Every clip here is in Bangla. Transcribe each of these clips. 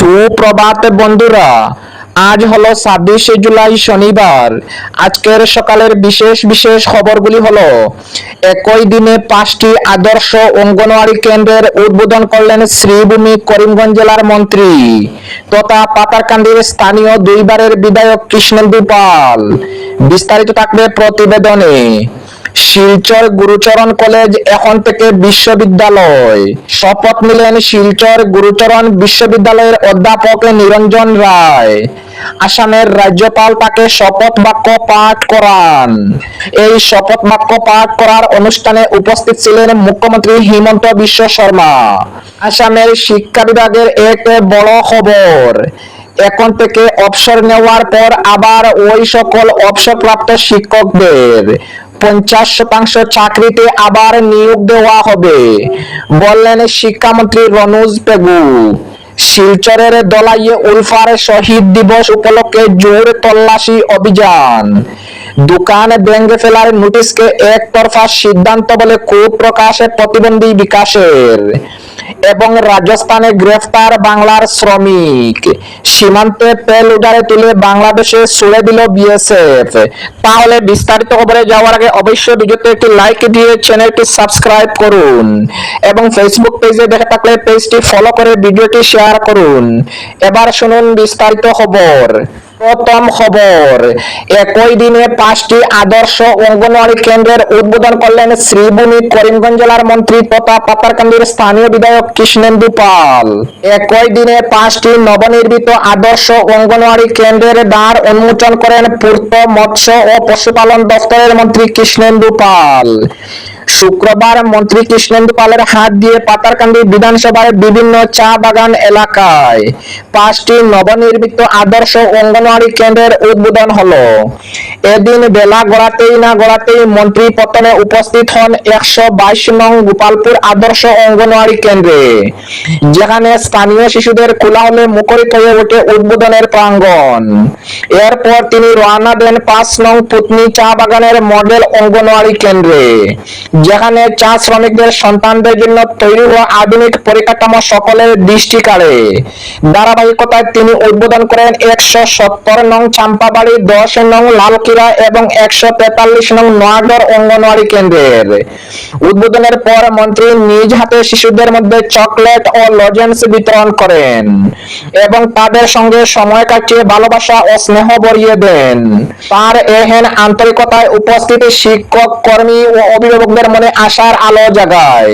সুপ্রভাত বন্ধুরা, আজ হলো ছাব্বিশে জুলাই শনিবার। আজকের সকালের বিশেষ বিশেষ খবরগুলি হলো, একই দিনে পাঁচটি আদর্শ অঙ্গনওয়াড়ি কেন্দ্রের উদ্বোধন করলেন শ্রীভূমি করিমগঞ্জ জেলার মন্ত্রী তথা পাতারকান্দির স্থানীয় দুইবারের বিধায়ক কৃষ্ণেন্দু পাল। বিস্তারিত থাকবে প্রতিবেদনে। শিলচর গুরুচরণ কলেজ এখন থেকে বিশ্ববিদ্যালয়। শপথ নিলেন শিলচর গুরুচরণ বিশ্ববিদ্যালয়ের অধ্যাপক নিরঞ্জন রায়। আসামের রাজ্যপাল তাকে শপথ বাক্য পাঠ করান। এই শপথ বাক্য পাঠ করার অনুষ্ঠানে উপস্থিত ছিলেন মুখ্যমন্ত্রী হিমন্ত বিশ্ব শর্মা। আসামের শিক্ষা বিভাগের এক বড় খবর, এখন থেকে অবসর নেওয়ার পর আবার ওই সকল অবসরপ্রাপ্ত শিক্ষকদের পঞ্চাশ শতাংশ চাকরিতে আবার নিয়োগ দেওয়া হবে। বললেন শিক্ষামন্ত্রী রনুজ পেগু। শিলচরের দলাইয়ে উলফার শহীদ দিবস উপলক্ষে জোর তল্লাশি অভিযান। দোকান ভেঙে ফেলার নোটিশকে একতরফা সিদ্ধান্ত বলে ক্ষোভ প্রকাশে প্রতিবন্ধী বিকাশের। এবং রাজস্থানে গ্রেফতার বাংলার শ্রমিক। সীমান্তে তেল উডারে তুলে বাংলাদেশে ছুড়ে দিল বিএসএফ তাহলে বিস্তারিত খবরে যাওয়ার আগে অবশ্যই ভিডিওতে একটি লাইক দিয়ে চ্যানেলটি সাবস্ক্রাইব করুন এবং ফেসবুক পেজে দেখে থাকলে পেজটি ফলো করে ভিডিওটি শেয়ার করুন। এবার শুনুন বিস্তারিত খবর। প্রথম খবর। একই দিনে পাঁচটি আদর্শ অঙ্গনওয়াড়ি কেন্দ্রের উদ্বোধন করলেন শ্রীভূমি করিমগঞ্জ জেলার মন্ত্রী তথা পাতারকান্দির স্থানীয় বিধায়ক কৃষ্ণেন্দু পাল। একই দিনে পাঁচটি নবনির্মিত আদর্শ অঙ্গনওয়াড়ি কেন্দ্রের দ্বার উন্মোচন করেন পূর্ত মৎস্য ও পশুপালন দপ্তরের মন্ত্রী কৃষ্ণেন্দু পাল। শুক্রবার মন্ত্রী কৃষ্ণেন্দু পালের হাত দিয়ে পাতারকান্দি বিধানসভার বিভিন্ন চা বাগান এলাকায় পাঁচটি নবনির্মিত আদর্শ অঙ্গনওয়াড়ি কেন্দ্রের উদ্বোধন হলো। এদিন বেলা গড়াতেই না গড়াতেই মন্ত্রী পতনে উপস্থিত হন একশো বাইশ নং গোপালপুর আদর্শ অঙ্গনওয়াড়ি কেন্দ্রে, যেখানে স্থানীয় শিশুদের কোলাহলে মুখরিত হয়ে ওঠে উদ্বোধনের প্রাঙ্গণ। এরপর তিনি রওনা দেন পাঁচ নং পুতনি চা বাগানের মডেল অঙ্গনওয়াড়ি কেন্দ্রে যেখানে চা শ্রমিকদের সন্তানদের জন্য তৈরি হওয়া আধুনিক পরিকাঠামো সকলের দৃষ্টি কাড়ে ধারাবাহিকতায় তিনি উদ্বোধন করেন একশো সত্তর নং চাম্পাবাড়ি, দশ নং লালকিরা এবং একশো তেতাল্লিশ নং নোয়াগড় অঙ্গনওয়াড়ি কেন্দ্রের। উদ্বোধনের পর মন্ত্রী নিজ হাতে শিশুদের মধ্যে চকলেট ও লজেন্স বিতরণ করেন এবং তাদের সঙ্গে সময় কাটিয়ে ভালোবাসা ও স্নেহ বরিয়ে দেন। তার এহেন আন্তরিকতায় উপস্থিত শিক্ষক, কর্মী ও অভিভাবকদের মনে আশার আলো জাগায়।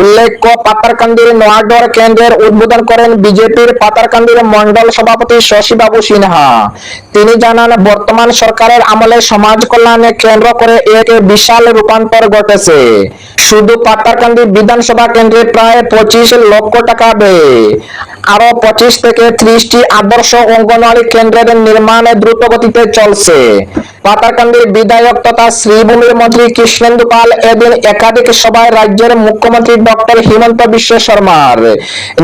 উল্লেখ্য, পাতারকান্দির নোয়াগড় কেন্দ্রের উদ্বোধন করেন বিজেপির পাতারকান্দির মন্ডল সভাপতি শশীবাবু সিনহা। তিনি জানান, বর্তমান সরকারের আমলে সমাজ কল্যাণে কেন্দ্র করে এক বিশাল রূপান্তর ঘটেছে। শুধু পাতারকান্দি বিধানসভা কেন্দ্রে প্রায় পঁচিশ লক্ষ টাকা ব্যয়। আরও পঁচিশ থেকে ত্রিশটি আদর্শ অঙ্গনওয়াড়ি কেন্দ্রের নির্মাণ দ্রুত গতিতে চলছে। পাতারকান্দির বিধায়ক তথা শ্রীভূমির মন্ত্রী কৃষ্ণেন্দু পাল এদিন একাধিক সভায় রাজ্যের মুখ্যমন্ত্রী ডক্টর হিমন্ত বিশ্ব শর্মার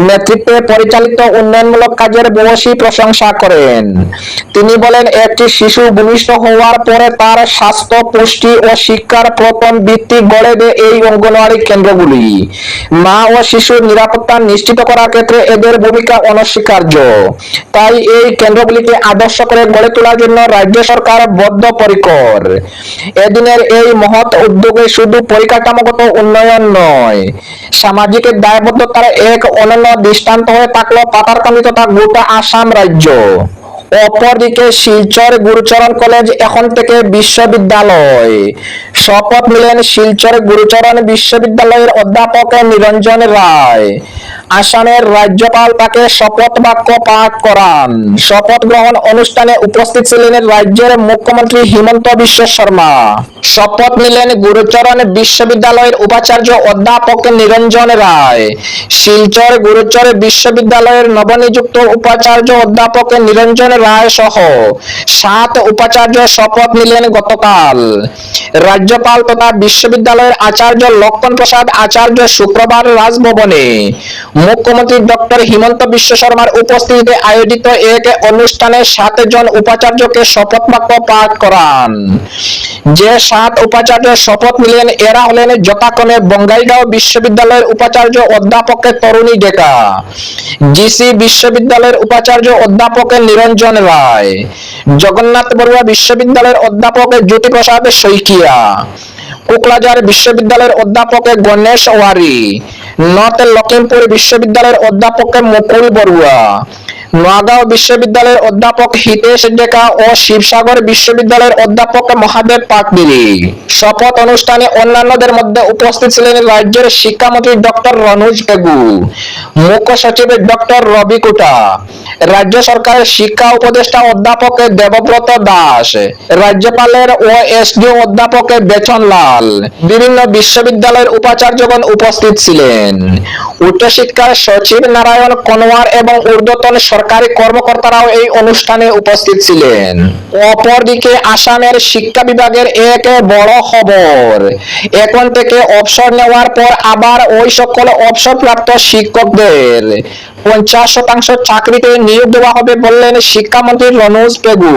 নেতৃত্বে পরিচালিত উন্নয়নমূলক কাজের বয়সী প্রশংসা করেন। তিনি বলেন, একটি শিশু ভূমিষ্ঠ হওয়ার পরে তার স্বাস্থ্য, পুষ্টি ও শিক্ষার প্রথম ভিত্তি গড়ে দেয় এই অঙ্গনওয়াড়ি কেন্দ্রগুলি। মা ও শিশুর নিরাপত্তা নিশ্চিত করার ক্ষেত্রে এদের ভূমিকা অনস্বীকার্য। তাই এই কেন্দ্রগুলিকে আদর্শ করে গড়ে তোলার জন্য রাজ্য সরকার বদ্ধপরিকর। এদিনের এই মহৎ উদ্যোগে শুধু পরিকাঠামোগত উন্নয়ন নয়, সামাজিক দায়বদ্ধতার এক অনন্য দৃষ্টান্ত হয়ে থাকল পাতারকান্দি তথা গোটা আসাম রাজ্য। অপরদিকে শিলচর গুরুচরণ কলেজ এখন থেকে বিশ্ববিদ্যালয়। শপথ নিলেন শিলচর গুরুচরণ বিশ্ববিদ্যালয়ের অধ্যাপক নিরঞ্জন রায়। আসামের রাজ্যপাল তাকে শপথ বাক্য পাঠ করান। শপথ গ্রহণ অনুষ্ঠানে উপস্থিত ছিলেন রাজ্যের মুখ্যমন্ত্রী হিমন্ত বিশ্ব শর্মা। শপথ নিলেন গুরুচরণ বিশ্ববিদ্যালয়ের উপাচার্য অধ্যাপক নিরঞ্জন রায়। শিলচর গুরুচর বিশ্ববিদ্যালয়ের নবনিযুক্ত উপাচার্য অধ্যাপক নিরঞ্জন রায় সহ সাত উপাচার্য শপথ নিলেন গতকাল। রাজ্যপাল তথা বিশ্ববিদ্যালয়ের আচার্য লক্ষণ প্রসাদ, আচার্য শুক্রবার রাজভবনে। মুখ্যমন্ত্রী ডক্টর হিমন্ত বিশ্ব শর্মার উপস্থিতিতে আয়োজিত এক অনুষ্ঠানে সাত জন উপাচার্যকে শপথ বাক্য পাঠ করান। যে সাত উপাচার্য শপথ নিলেন, এরা হলেন যথাক্রমে বঙ্গাইগাঁও বিশ্ববিদ্যালয়ের উপাচার্য অধ্যাপক তরুণী ডেকা, জিসি বিশ্ববিদ্যালয়ের উপাচার্য অধ্যাপক নিরঞ্জন রায়, জগন্নাথ বড়ুয়া বিশ্ববিদ্যালয়ের অধ্যাপক জ্যোতিপ্রসাদ শইকিয়া কোকলাজার বিশ্ববিদ্যালয়ের অধ্যাপক গণেশ ওয়ারি নর্থ লখিমপুর বিশ্ববিদ্যালয়ের অধ্যাপক মুকুল বড়ুয়া। নোয়াগাঁও বিশ্ববিদ্যালয়ের অধ্যাপক হিতেশ ডেকা ও শিবসাগর বিশ্ববিদ্যালয়ের অধ্যাপক মহাদেব পাটবিরি শপথ অনুষ্ঠানে অন্যান্যদের মধ্যে উপস্থিত ছিলেন রাজ্যের শিক্ষামন্ত্রী ডক্টর রনুজ পেগু মুখ্য সচিব ডক্টর রবি কুটা, রাজ্য সরকারের শিক্ষা উপদেষ্টা অধ্যাপক দেবব্রত দাস, রাজ্যপালের ও এসডিও অধ্যাপক বেচন লাল, বিভিন্ন বিশ্ববিদ্যালয়ের উপাচার্যগণ উপস্থিত ছিলেন। উচ্চশিক্ষার সচিব নারায়ণ কনোয়ার এবং ঊর্ধ্বতন সরকারি কর্মকর্তারাও এই অনুষ্ঠানে উপস্থিত ছিলেন। অপরদিকে আসামের শিক্ষা বিভাগের এক বড় খবর, এখন থেকে অবসর নেওয়ার পর আবার ওই সকল অবসরপ্রাপ্ত শিক্ষকদের পঞ্চাশ শতাংশ চাকরিতে নিয়োগ দেওয়া হবে বললেন শিক্ষামন্ত্রী রনোজ পেগু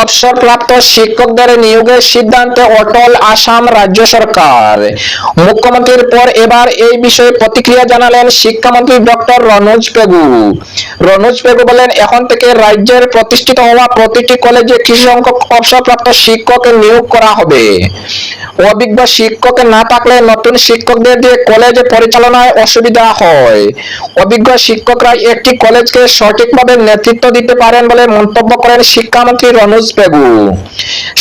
অবসরপ্রাপ্ত শিক্ষকদের নিয়োগের সিদ্ধান্তে অটল আসাম রাজ্য সরকার। মুখ্যমন্ত্রীর পর এবার এই বিষয়ে প্রতিক্রিয়া জানালেন শিক্ষামন্ত্রী ডক্টর রনোজ পেগু রনোজ পেগু বলেন এখন থেকে রাজ্যের প্রতিষ্ঠিত হওয়া প্রতিটি কলেজে কিছু সংখ্যক অবসরপ্রাপ্ত শিক্ষক নিয়োগ করা হবে। অভিজ্ঞ শিক্ষক না থাকলে নতুন শিক্ষকদের দিয়ে কলেজ পরিচালনায় অসুবিধা হয়। অভিজ্ঞ শিক্ষকরা একটি কলেজকে সঠিকভাবে নেতৃত্ব দিতে পারেন বলে মন্তব্য করেন শিক্ষামন্ত্রী রনুজ পেগু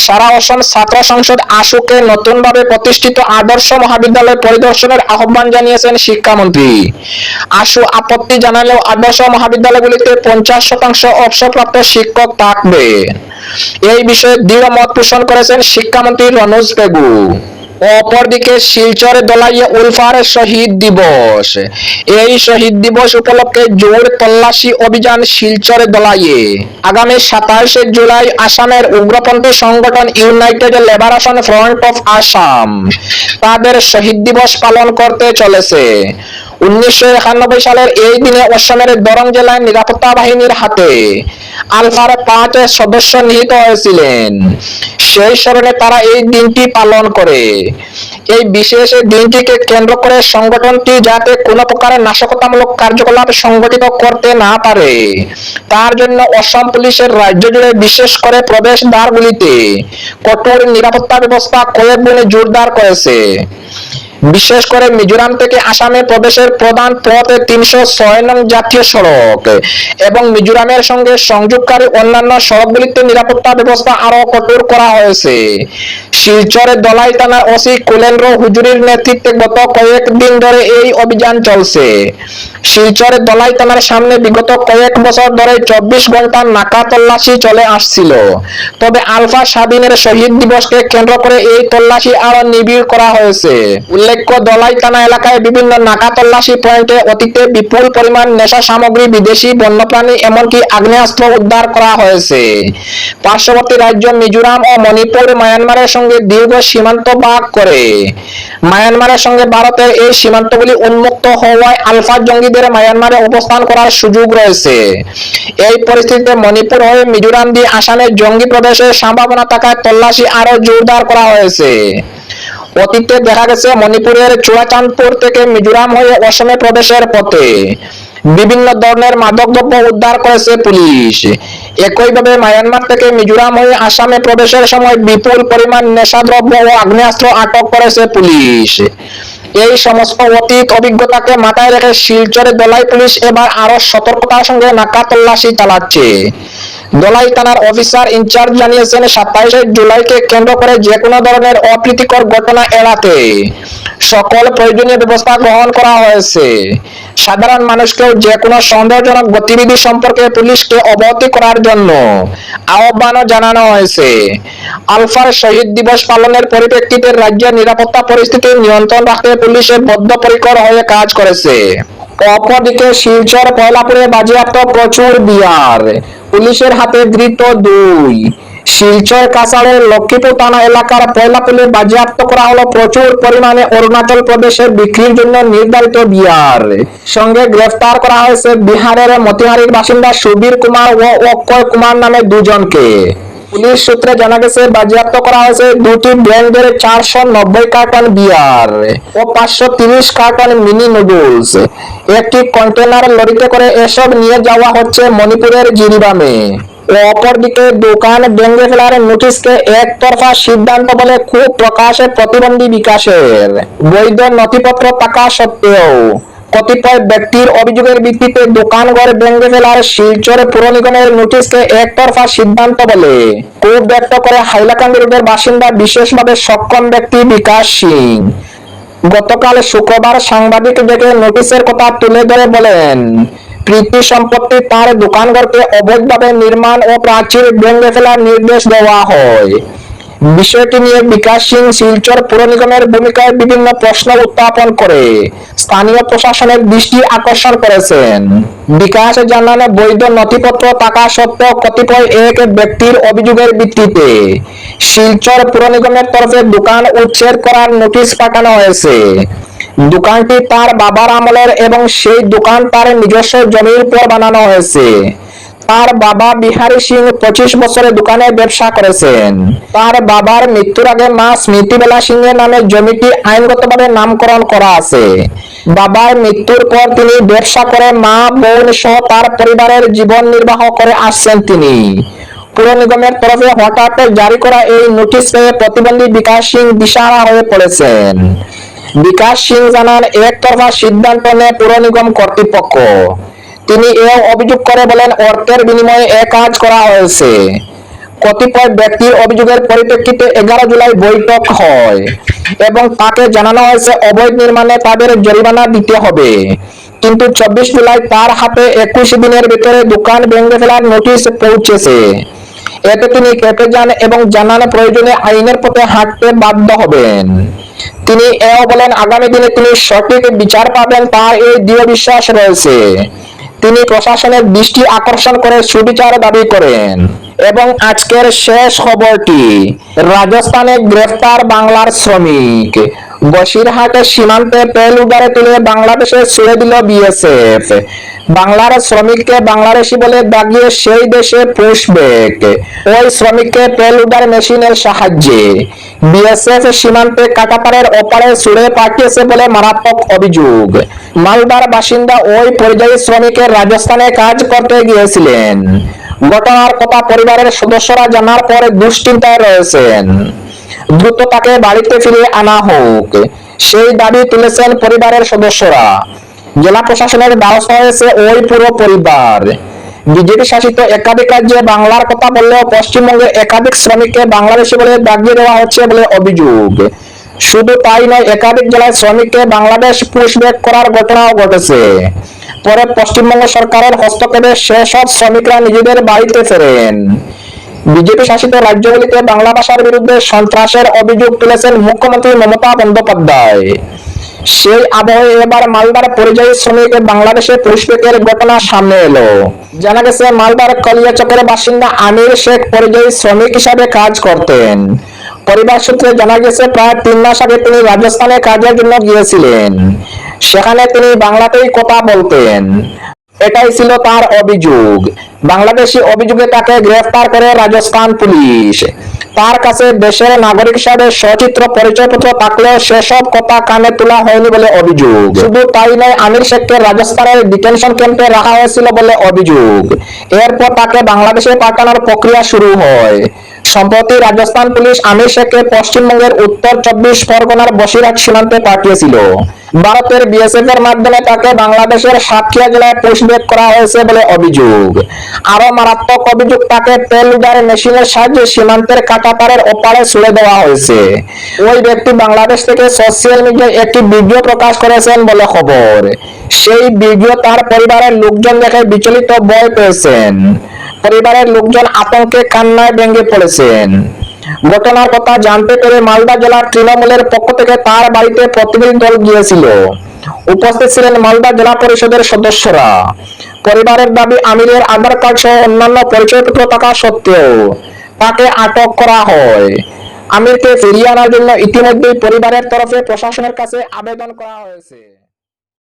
সারা অসম ছাত্র সংসদ আশুকে নতুনভাবে প্রতিষ্ঠিত আদর্শ মহাবিদ্যালয় পরিদর্শনের আহ্বান জানিয়েছেন শিক্ষামন্ত্রী। আশু আপত্তি জানালেও আদর্শ মহাবিদ্যালয়গুলিতে পঞ্চাশ শতাংশ অবসরপ্রাপ্ত শিক্ষক থাকবে। এই বিষয়ে দৃঢ় মত পোষণ করেছেন শিক্ষামন্ত্রী রনোজ পেগু অপরদিকে শিলচরে দলাইয়ে উলফার শহীদ দিবস। এই শহীদ দিবস উপলক্ষে জোর তল্লাশি অভিযান শিলচরে দলাইয়ে। আগামী সাতাশে জুলাই আসামের উগ্রপন্থী সংগঠন United Liberation Front of Assam. তাদের শহীদ দিবস পালন করতে চলেছে। উনিশশো একানব্বই সালের এই দিনে অসমের দরং জেলায় নিরাপত্তা বাহিনীর হাতে আলফার পাঁচ সদস্য নিহিত হয়েছিলেন। সেই স্মরণে তারা এই দিনটি পালন করে। এই বিশেষ দিনটিকে কেন্দ্র করে সংগঠনটি যাতে কোনো প্রকারের নাশকতামূলক কার্যকলাপ সংগঠিত করতে না পারে, তার জন্য অসম পুলিশের রাজ্য জুড়ে বিশেষ করে প্রবেশ দ্বারগুলিতে কঠোর নিরাপত্তা ব্যবস্থা কয়েক গুণে জোরদার করেছে। বিশেষ করে মিজোরাম থেকে আসামে প্রবেশের প্রধান পথ তিনশো ছয় নং জাতীয় সড়ক এবং মিজোরামের সঙ্গে সংযোগকারী অন্যান্য সড়কগুলিতে নিরাপত্তা ব্যবস্থা আরও কঠোর করা হয়েছে। শিলচরের দলাই থানার ওসি কুলেন্দ্র হুজুরির নেতৃত্বে গত কয়েকদিন ধরে এই অভিযান চলছে। শিলচরের দলাই থানার সামনে বিগত কয়েক বছর ধরে চব্বিশ ঘণ্টা নাকা তল্লাশি চলে আসছিল। তবে আলফা স্বাধীনের শহীদ দিবসকে কেন্দ্র করে এই তল্লাশি আরও নিবিড় করা হয়েছে। উল্লেখ্য দলাই এলাকায় বিভিন্ন নাকা তল্লাশি পয়েন্টে অতীতে বিপুল পরিমাণ নেশা সামগ্রী বিদেশি বন্যপ্রাণী, এমনকি আগ্নেয়াস্ত্র উদ্ধার করা হয়েছে। পার্শ্ববর্তী রাজ্য মিজোরাম ও মণিপুর মায়ানমারের সঙ্গে দীর্ঘ সীমান্ত ভাগ করে। মায়ানমারের সঙ্গে ভারতের এই সীমান্তগুলি উন্মুক্ত হওয়ায় আলফা জঙ্গিদের মায়ানমারে অবস্থান করার সুযোগ রয়েছে। এই পরিস্থিতিতে মণিপুর হয়ে মিজোরাম দিয়ে আসামে জঙ্গি প্রবেশের সম্ভাবনা থাকায় তল্লাশি আরও জোরদার করা হয়েছে। অতীতে দেখা গেছে মণিপুরের চূড়াচাঁদপুর থেকে মিজোরাম হয়ে অসমে প্রবেশের পথে। বিভিন্ন ধরনের মাদকদ্রব্য উদ্ধার করেছে পুলিশ। একইভাবে মায়ানমার থেকে মিজোরাম হয়ে আসামে প্রবেশের সময় বিপুল পরিমাণ নেশাদ্রব্য ও আগ্নেয়াস্ত্র আটক করেছে পুলিশ। এই সমস্ত অতীত অভিজ্ঞতাকে মাথায় রেখে শিলচরে দলাই পুলিশ এবার আরও সতর্কতার সঙ্গে নাকা তল্লাশি চালাচ্ছে। দলাই থানার অফিসার ইনচার্জ জানিয়েছেন, সাতাইশে জুলাইকে কেন্দ্র করে যে কোনো ধরনের অপ্রীতিকর ঘটনা এড়াতে সকল প্রয়োজনীয় ব্যবস্থা গ্রহণ করা হয়েছে। সাধারণ মানুষকেও যে কোনো সন্দেহজনক গতিবিধি সম্পর্কে পুলিশকে অবগতি করার জন্য আহ্বানও জানানো হয়েছে। আলফার শহীদ দিবস পালনের পরিপ্রেক্ষিতে রাজ্যের নিরাপত্তা পরিস্থিতি নিয়ন্ত্রণ রাখতে পুলিশের বদ্ধপরিকর হয়ে কাজ করেছে। অপরদিকে শিলচর কয়লাপুরে বাজেয়াপ্ত প্রচুর বিয়ার। পুলিশের হাতে ধৃত দুই। শিলচর কাছাড়ের লক্ষ্মীপুর থানা এলাকার পয়লাপুলে বাজেয়াপ্ত করা হলো প্রচুর পরিমাণে অরুণাচল প্রদেশের বিক্রির জন্য নির্ধারিত বিয়ার। সঙ্গে গ্রেফতার করা হয়েছে বিহারের মতিহারির বাসিন্দা সুবীর কুমার ও অক্ষয় কুমার নামে দুজনকে। পুলিশ সূত্রে জানা গেছে, বাজেয়াপ্ত করা হয়েছে দুটি ব্র্যান্ডের চারশো নব্বই কার্টন বিয়ার ও পাঁচশো তিরিশ কার্টন মিনি নুডলস। একটি কন্টেনার লরিতে করে এসব নিয়ে যাওয়া হচ্ছে মণিপুরের জিরিবামে অপরদিকে দোকান ভেঙে ফেলার নোটিশকে একতরফা সিদ্ধান্ত বলে খুব প্রকাশে প্রতিবন্ধী বিকাশের। বৈধ নথিপত্র থাকা সত্ত্বেও কতিপয় ব্যক্তির অভিযোগের ভিত্তিতে দোকানঘর ভেঙে ফেলার শিলচর পুর নিগমের নোটিশকে একতরফা সিদ্ধান্ত বলে। ক্ষোভ ব্যক্ত করে হাইলাকান্দি রোডের বাসিন্দা বিশেষভাবে সক্ষম ব্যক্তি বিকাশ সিং। গতকাল শুক্রবার সাংবাদিক ডেকে নোটিশের কথা তুলে ধরে বলেন, প্রীতি সম্পত্তি তার দোকানঘরকে অবৈধভাবে নির্মাণ ও প্রাচীর ভেঙে ফেলার নির্দেশ দেওয়া হয়। বিষয়টি নিয়ে বিকাশ সিং শিলচর পুর নিগমের ভূমিকায় বিভিন্ন প্রশ্ন উত্থাপন করে। স্থানীয় প্রশাসনের দৃষ্টি আকর্ষণ করেছেন। বিকাশ জানান, বৈধ নথিপত্র থাকা সত্ত্বেও কতিপয় এক ব্যক্তির অভিযোগের ভিত্তিতে শিলচর পুর নিগমের তরফে দোকান উচ্ছেদ করার নোটিশ পাঠানো হয়েছে। দোকানটি তার বাবার আমলের এবং সেই দোকান তার নিজস্ব জমির উপর বানানো হয়েছে। তার বাবা বিহারী সিং পঁচিশ বছরের দোকানে ব্যবসা করেছেন। তার বাবার মৃত্যুর আগে মা স্মৃতিবেলা সিং এর নামে জমিটি আইনগতভাবে নামকরণ করা আছে। বাবার মৃত্যুর পর তিনি ব্যবসা করে মা, বোন সহ তার পরিবারের জীবন নির্বাহ করে আসছেন তিনি। পুর নিগমের তরফে হঠাৎ জারি করা এই নোটিশ পেয়ে প্রতিবন্ধী বিকাশ সিং দিশাহারা হয়ে পড়েছেন। বিকাশ সিং জানান, একতরফা সিদ্ধান্ত নেয় পুর নিগম কর্তৃপক্ষ। তিনি এও অভিযোগ করে বলেন, অর্থের বিনিময়ে এ কাজ করা হয়েছে। কতিপয় ব্যক্তির অভিযোগের পরিপ্রেক্ষিতে এগারো জুলাই বৈঠক হয় এবং তাকে জানানো হয়েছে, অবৈধ নির্মাণে তাদের জরিমানা দিতে হবে। কিন্তু চব্বিশ জুলাই তার হাতে একুশ দিনের ভিতরে দোকান ভেঙে ফেলার নোটিশ পৌঁছেছে। এতে তিনি কেটে যান এবং জানান, প্রয়োজনে আইনের পথে হাঁটতে বাধ্য হবেন। তিনি এও বলেন, আগামী দিনে তিনি সঠিক বিচার পাবেন, তার এই দৃঢ় বিশ্বাস রয়েছে। তিনি প্রশাসনের দৃষ্টি আকর্ষণ করে সুবিচার দাবি করেন। এবং আজকের শেষ খবরটি, রাজস্থানে গ্রেফতার বাংলার শ্রমিক। বসিরহাটের সীমান্তে তেল উগারে তুলে বাংলাদেশে ছেড়ে দিল বিএসএফ। বাংলার শ্রমিককে বাংলাদেশি বলে দাগিয়ে সেই দেশে পুষবেক। ওই শ্রমিককে তেল উগার মেশিনের সাহায্যে। বিএসএফ সীমান্তে কাটাপাড়ের ওপারে ছুড়ে পাঠিয়েছে বলে মারাত্মক অভিযোগ। মালদার বাসিন্দা ওই পরিযায়ী শ্রমিকের রাজস্থানে কাজ করতে গিয়েছিলেন। ঘটনার কথা পরিবারের সদস্যরা জানার পরে দুশ্চিন্তায় রয়েছেন। দ্রুত তাকে বাড়িতে ফিরিয়ে আনা হোক। সেই দাবি তুলেছেন পরিবারের সদস্যরা। জেলা প্রশাসনের দ্বারস্থ হয়েছে ওই পুরো পরিবার। বিজেপি শাসিত একাধিক রাজ্যে বাংলার কথা বললেও পশ্চিমবঙ্গের একাধিক শ্রমিককে বাংলাদেশি বলে দাগিয়ে দেওয়া হচ্ছে বলে অভিযোগ। শুধু তাই নয়, একাধিক জেলায় শ্রমিককে বাংলাদেশ পুশব্যাক করার ঘটনাও ঘটেছে। পরে পশ্চিমবঙ্গ সরকারের হস্তক্ষেপে সেসব শ্রমিকরা নিজেদের বাড়িতে ফেরেন। বিজেপি শাসিত রাজ্যগুলিতে বাংলা ভাষার বিরুদ্ধে সন্ত্রাসের অভিযোগ তুলেছেন মুখ্যমন্ত্রী মমতা বন্দ্যোপাধ্যায়। সেই আবহে এবার মালদার পরিযায়ী শ্রমিক বাংলাদেশে পুষ্পকের ঘটনা সামনে এলো। জানা গেছে, মালদার কলিয়াচকের বাসিন্দা আমির শেখ পরিযায়ী শ্রমিক হিসাবে কাজ করতেন। পরিবার সূত্রে জানা গেছে, প্রায় তিন মাস আগে তিনি রাজস্থানে কাজের জন্য গিয়েছিলেন। সেখানে তিনি বাংলাতেই কথা বলতেন। এটাই ছিল তার অভিযোগ। বাংলাদেশি অভিযোগে তাকে গ্রেফতার করে রাজস্থান পুলিশ। তার কাছে দেশের নাগরিক হিসাবে সচিত্র পরিচয়পত্র থাকলেও সেসব কথা কানে তোলা হয়নি বলে অভিযোগ। শুধু তাই নয়, আমির শেখকে রাজস্থানের ডিটেনশন ক্যাম্পে রাখা হয়েছিল বলে অভিযোগ। এরপর তাকে বাংলাদেশে পাঠানোর প্রক্রিয়া শুরু হয়। সম্প্রতি রাজস্থান পুলিশ আমির শেখকে পশ্চিমবঙ্গের উত্তর চব্বিশ পরগনার বসিরহাট সীমান্তে পাঠিয়েছিল। ভারতের বিএসএফ এর মাধ্যমে তাকে বাংলাদেশের সাতক্ষীরা জেলায় পুষব্যাক করা হয়েছে বলে অভিযোগ। আরও মারাত্মক অভিযোগ তাকে তেল উদার মেশিনের সাহায্যে সীমান্তের কাটাতারের ওপারে ছুড়ে দেওয়া হয়েছে। ওই ব্যক্তি বাংলাদেশ থেকে সোশ্যাল মিডিয়ায় একটি ভিডিও প্রকাশ করেছেন বলে খবর। সেই ভিডিও তার পরিবারের লোকজন দেখে বিচলিত ভয় পেয়েছেন। পরিবারের লোকজন আতঙ্কে কান্নায় ভেঙে পড়েছেন। ঘটনার কথা জানতে পেরে মালদা জেলার তৃণমূলের পক্ষ থেকে তার বাড়িতে প্রতিনিধি দল গিয়েছিল। উপস্থিত ছিলেন মালদা জেলা পরিষদের সদস্যরা। পরিবারের দাবি, আমিরের আধার কার্ড সহ অন্যান্য পরিচয়পত্র থাকা সত্ত্বেও তাকে আটক করা হয়। আমিরকে ফিরিয়ে আনার জন্য ইতিমধ্যেই পরিবারের তরফে প্রশাসনের কাছে আবেদন করা হয়েছে।